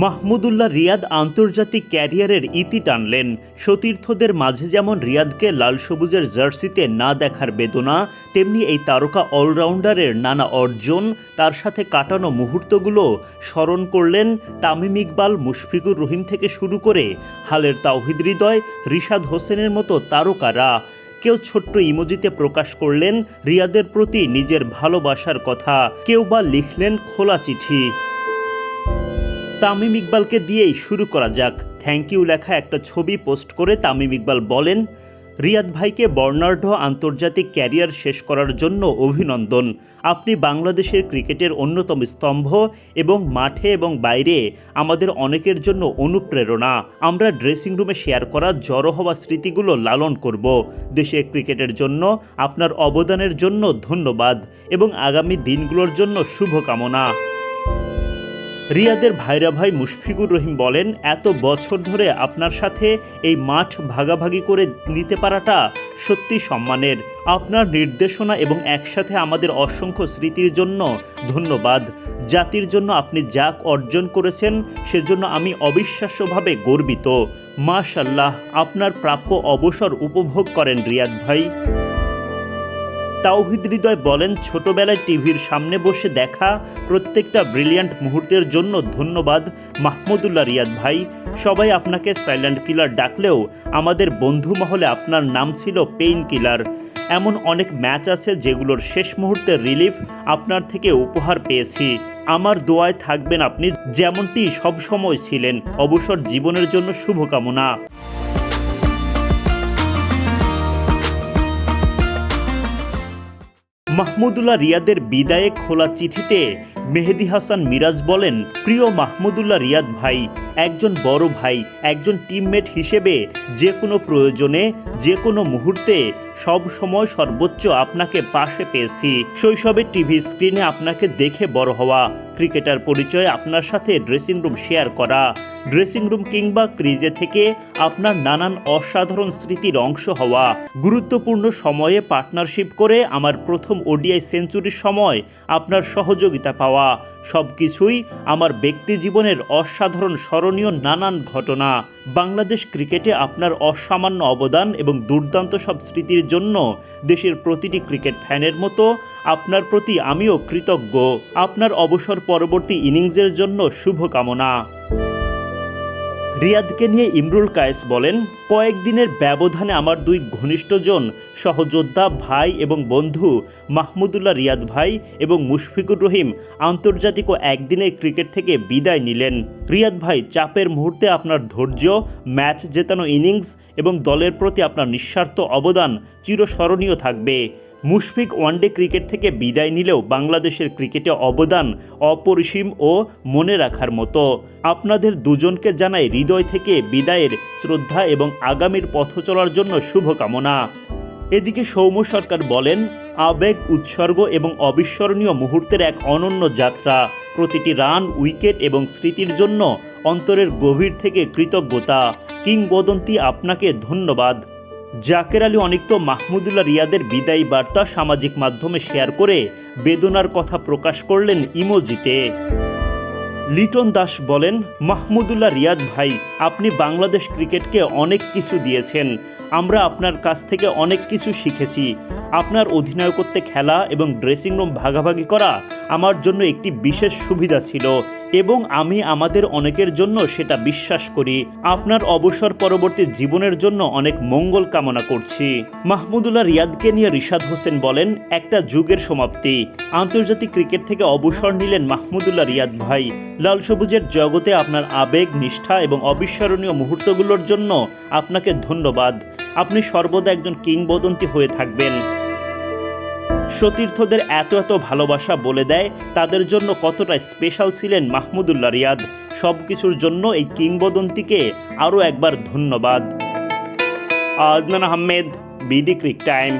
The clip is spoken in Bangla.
মাহমুদুল্লাহ রিয়াদ আন্তর্জাতিক ক্যারিয়ারের ইতি টানলেন। সতীর্থদের মাঝে যেমন রিয়াদকে লাল সবুজের জার্সিতে না দেখার বেদনা, তেমনি এই তারকা অলরাউন্ডারের নানা অর্জন, তার সাথে কাটানো মুহূর্তগুলো স্মরণ করলেন তামিম ইকবাল, মুশফিকুর রহিম থেকে শুরু করে হালের তাওহিদ হৃদয়, রিশাদ হোসেনের মতো তারকারা। কেউ ছোট্ট ইমোজিতে প্রকাশ করলেন রিয়াদের প্রতি নিজের ভালোবাসার কথা, কেউ বা লিখলেন খোলা চিঠি। তামিম ইকবালকে দিয়েই শুরু করা যাক। থ্যাংক ইউ লেখা একটা ছবি পোস্ট করে তামিম ইকবাল বলেন, রিয়াদ ভাইকে বর্ণাঢ্য আন্তর্জাতিক ক্যারিয়ার শেষ করার জন্য অভিনন্দন। আপনি বাংলাদেশের ক্রিকেটের অন্যতম স্তম্ভ এবং মাঠে এবং বাইরে আমাদের অনেকের জন্য অনুপ্রেরণা। আমরা ড্রেসিং রুমে শেয়ার করা জড়ো হওয়া স্মৃতিগুলো লালন করব। দেশে ক্রিকেটের জন্য আপনার অবদানের জন্য ধন্যবাদ এবং আগামী দিনগুলোর জন্য শুভকামনা। রিয়াদের ভাইরা ভাই মুশফিকুর রহিম বলেন, এত বছর ধরে আপনার সাথে এই মাঠ ভাগাভাগি করে নিতে পারাটা সত্যি সম্মানের। আপনার নির্দেশনা এবং একসাথে আমাদের অসংখ্য স্মৃতির জন্য ধন্যবাদ। জাতির জন্য আপনি যাক অর্জন করেছেন, সেজন্য আমি অবিশ্বাস্যভাবে গর্বিত। মাশাল্লাহ আপনার প্রাপ্য অবসর উপভোগ করেন রিয়াদ ভাই। তাওহিদ হৃদয় বলেন, ছোটবেলায় টিভির সামনে বসে দেখা প্রত্যেকটা ব্রিলিয়ান্ট মুহূর্তের জন্য ধন্যবাদ। মাহমুদুল্লাহ রিয়াদ ভাই, সবাই আপনাকে সাইলেন্ট কিলার ডাকলেও আমাদের বন্ধু মহলে আপনার নাম ছিল পেইন কিলার। এমন অনেক ম্যাচ আছে যেগুলোর শেষ মুহূর্তের রিলিফ আপনার থেকে উপহার পেয়েছি। আমার দোয়ায় থাকবেন আপনি যেমনটি সবসময় ছিলেন। অবসর জীবনের জন্য শুভকামনা। মাহমুদুল্লাহ রিয়াদের বিদায়ে খোলা চিঠিতে মেহেদি হাসান মিরাজ বলেন, প্রিয় মাহমুদুল্লাহ রিয়াদ ভাই, একজন বড় ভাই, একজন টিমমেট হিসেবে যে কোনো প্রয়োজনে, যে কোনো মুহূর্তে, সব সময় সর্বোচ্চ আপনাকে পাশে পেয়েছি। শৈশবে টিভি স্ক্রিনে আপনাকে দেখে বড় হওয়া ক্রিকেটার পরিচয় আপনার সাথে ড্রেসিং রুম শেয়ার করা। ড্রেসিং রুম কিংবা ক্রিজে থেকে আপনার নানান অসাধারণ স্মৃতির অংশ হওয়া। গুরুত্বপূর্ণ সময়ে পার্টনারশিপ করে আমার প্রথম ওডিআই সেঞ্চুরির সময় আপনার সহযোগিতা পাওয়া। সব কিছুই আমার ব্যক্তি জীবনের অসাধারণ স্মরণীয় নানান ঘটনা। বাংলাদেশ ক্রিকেটে আপনার অসামান্য অবদান এবং দুর্দান্ত সব স্মৃতির জন্য দেশের প্রতিটি ক্রিকেট ফ্যানের মতো আপনার প্রতি আমিও কৃতজ্ঞ। আপনার অবসর পরবর্তী ইনিংসের জন্য শুভকামনা। রিয়াদকে নিয়ে ইমরুল কায়েস বলেন, কয়েকদিনের ব্যবধানে আমার দুই ঘনিষ্ঠজন, সহযোদ্ধা ভাই এবং বন্ধু, মাহমুদুল্লাহ রিয়াদ ভাই এবং মুশফিকুর রহিম, আন্তর্জাতিক ও একদিনের ক্রিকেট থেকে বিদায় নিলেন। রিয়াদ ভাই, চাপের মুহূর্তে আপনার ধৈর্য, ম্যাচ জেতানো ইনিংস এবং দলের প্রতি আপনার নিঃস্বার্থ অবদান চিরস্মরণীয় থাকবে। মুশফিক ওয়ানডে ক্রিকেট থেকে বিদায় নিলেও বাংলাদেশের ক্রিকেটে অবদান অপরিসীম ও মনে রাখার মতো। আপনাদের দুজনকে জানাই হৃদয় থেকে বিদায়ের শ্রদ্ধা এবং আগামীর পথ চলার জন্য শুভকামনা। এদিকে সৌম্য সরকার বলেন, আবেগ, উৎসর্গ এবং অবিস্মরণীয় মুহূর্তের এক অনন্য যাত্রা, প্রতিটি রান, উইকেট এবং স্মৃতির জন্য অন্তরের গভীর থেকে কৃতজ্ঞতা। কিংবদন্তি আপনাকে ধন্যবাদ। জাকের আলী অনিক তো মাহমুদুল্লাহ রিয়াদের বিদায়ী বার্তা সামাজিক মাধ্যমে শেয়ার করে বেদনার কথা প্রকাশ করলেন ইমোজিতে। লিটন দাস বলেন, মাহমুদুল্লাহ রিয়াদ ভাই, আপনি বাংলাদেশ ক্রিকেটকে অনেক কিছু দিয়েছেন। আমরা আপনার কাছ থেকে অনেক কিছু শিখেছি। আপনার অধিনায়কত্বে খেলা এবং ড্রেসিং রুম ভাগাভাগি করা আমার জন্য একটি বিশেষ সুবিধা ছিল। এবং আমি আমাদের অনেকের জন্য সেটা বিশ্বাস করি। আপনার অবসর পরবর্তী জীবনের জন্য অনেক মঙ্গল কামনা করছি। মাহমুদুল্লাহ রিয়াদকে নিয়ে রিশাদ হোসেন বলেন, একটা যুগের সমাপ্তি। আন্তর্জাতিক ক্রিকেট থেকে অবসর নিলেন মাহমুদুল্লাহ রিয়াদ ভাই। লাল সবুজের জগতে আপনার আবেগ, নিষ্ঠা এবং অবিস্মরণীয় মুহূর্তগুলোর জন্য আপনাকে ধন্যবাদ। আপনি সর্বদা একজন কিংবদন্তি হয়ে থাকবেন। সতীর্থদের এত এত ভালোবাসা বলে দেয়, তাদের জন্য কতটা স্পেশাল ছিলেন মাহমুদুল্লাহ রিয়াদ? সব কিছুর জন্য এই কিংবদন্তিকে আরও একবার ধন্যবাদ। Adnan Ahmed BD cric time